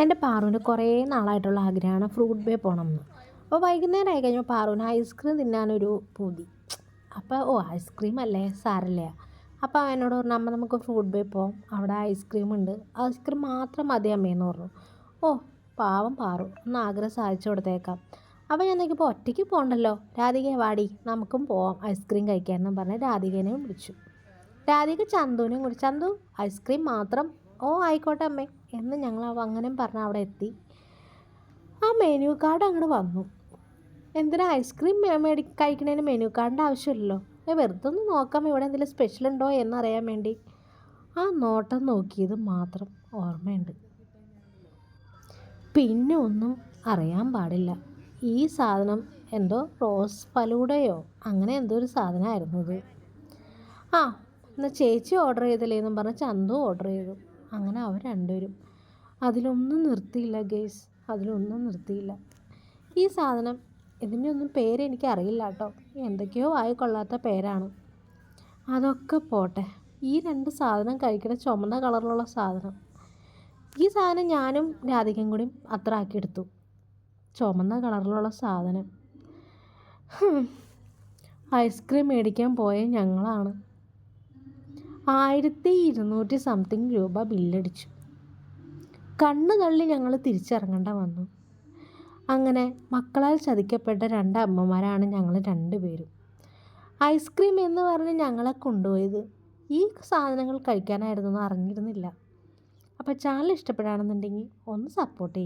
എന്റെ പാറുവിന് കുറേ നാളായിട്ടുള്ള ആഗ്രഹമാണ് ഫ്രൂട്ട് ബേ പോകണം എന്ന് അപ്പോൾ വൈകുന്നേരം ആയി കഴിഞ്ഞപ്പോൾ പാറുവിന് ഐസ്ക്രീം തിന്നാനൊരു പൂതി. അപ്പോൾ ഓ ഐസ്ക്രീം അല്ലേ? സാരല്ലേ. അപ്പോൾ അവനോട് പറഞ്ഞു അമ്മ നമുക്ക് ഫ്രൂട്ട് ബേ പോകാം അവിടെ ഐസ്ക്രീം ഉണ്ട്. ഐസ്ക്രീം മാത്രം മതി അമ്മയെന്ന് പറഞ്ഞു. ഓ പാവം പാറു. ഒന്ന് ആഗ്രഹം സാധിച്ചു കൊടുത്തേക്കാം. അപ്പോൾ ഞാൻ നോക്കിയപ്പോൾ ഒറ്റയ്ക്ക് പോകണ്ടല്ലോ. രാധിക വാടി നമുക്കും പോവാം ഐസ്ക്രീം കഴിക്കാമെന്നും പറഞ്ഞ് രാധികനെയും വിളിച്ചു. രാധിക ചന്തുവിനെയും കൂടി ചന്തു ഐസ്ക്രീം മാത്രം ഓ ആയിക്കോട്ടെ അമ്മേ. എന്ന് ഞങ്ങൾ അങ്ങനെ പറഞ്ഞ് അവിടെ എത്തി. ആ മെനു കാർഡ് അങ്ങോട്ട് വന്നു. എന്തിനാ ഐസ്ക്രീം മേടി കഴിക്കുന്നതിന് മെനു കാർഡിന്റെ ആവശ്യമില്ലല്ലോ? ഞാൻ വെറുതെ ഒന്ന് നോക്കാം ഇവിടെ എന്തെങ്കിലും സ്പെഷ്യൽ ഉണ്ടോ എന്നറിയാൻ വേണ്ടി. ആ നോട്ടം നോക്കിയത് മാത്രം ഓർമ്മയുണ്ട്. പിന്നെ ഒന്നും അറിയാൻ പാടില്ല. ഈ സാധനം എന്തോ റോസ് ഫലൂടയോ അങ്ങനെ എന്തോ ഒരു സാധനമായിരുന്നു ഇത്. ആ എന്നാൽ ചേച്ചി ഓർഡർ ചെയ്തില്ലേ എന്നും പറഞ്ഞ് ചന്തു ഓർഡർ ചെയ്തു. അങ്ങനെ അവർ രണ്ടുപേരും. അതിലൊന്നും നിർത്തിയില്ല ഗേസ്. അതിലൊന്നും നിർത്തിയില്ല. ഈ സാധനം ഇതിന്റെ ഒന്നും പേര് എനിക്ക് അറിയില്ല കേട്ടോ. എന്തൊക്കെയോ ആയി കൊള്ളാത്ത പേരാണ്. അതൊക്കെ പോട്ടെ. ഈ രണ്ട് സാധനം കഴിക്കുന്ന ചുമന്ന കളറിലുള്ള സാധനം. ഈ സാധനം ഞാനും രാധികയും കൂടി അത്ര ആക്കിയെടുത്തു ചുമന്ന കളറിലുള്ള സാധനം. ഐസ്ക്രീം മേടിക്കാൻ പോയ ഞങ്ങളാണ്. ആയിരത്തി ഇരുന്നൂറ്റി സംതിങ് രൂപ ബില്ലടിച്ചു. കണ്ണ് തള്ളി ഞങ്ങൾ തിരിച്ചിറങ്ങേണ്ട വന്നു. അങ്ങനെ മക്കളാൽ ചതിക്കപ്പെട്ട രണ്ട് അമ്മമാരാണ് ഞങ്ങൾ രണ്ടുപേരും. ഐസ്ക്രീം എന്ന് പറഞ്ഞ് ഞങ്ങളെ കൊണ്ടുപോയത് ഈ സാധനങ്ങൾ കഴിക്കാനായിരുന്നു എന്ന് അറിഞ്ഞിരുന്നില്ല. അപ്പോൾ ചാനൽ ഇഷ്ടപ്പെടുകയാണെന്നുണ്ടെങ്കിൽ ഒന്ന് സപ്പോർട്ട് ചെയ്യും.